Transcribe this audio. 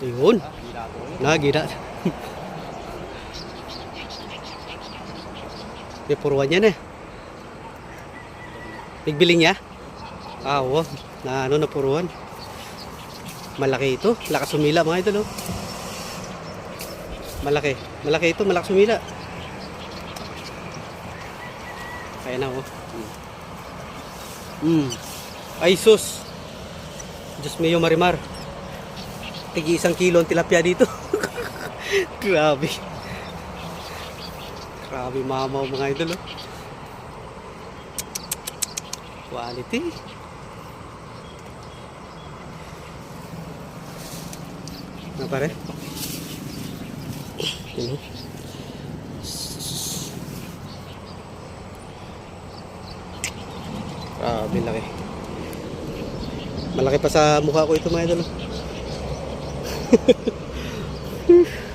Yun. Nagida. May puruan yan eh. Bigbiling niya? Ah, oo. Na ano na puruan. Malaki ito. Lakas sumila mga idol. Oh. Malaki. Malaki ito. Malakas sumila. Kaya na oh. Mm. Ay sus. Diyos mayo marimar. Tigi isang kilo ang tilapia dito. Grabe. Grabe mamaw mga idol. Oh. Quality. Ano pare? Oh. Grabe laki. Malaki pa sa mukha ko ito mga idol. oh. Whew.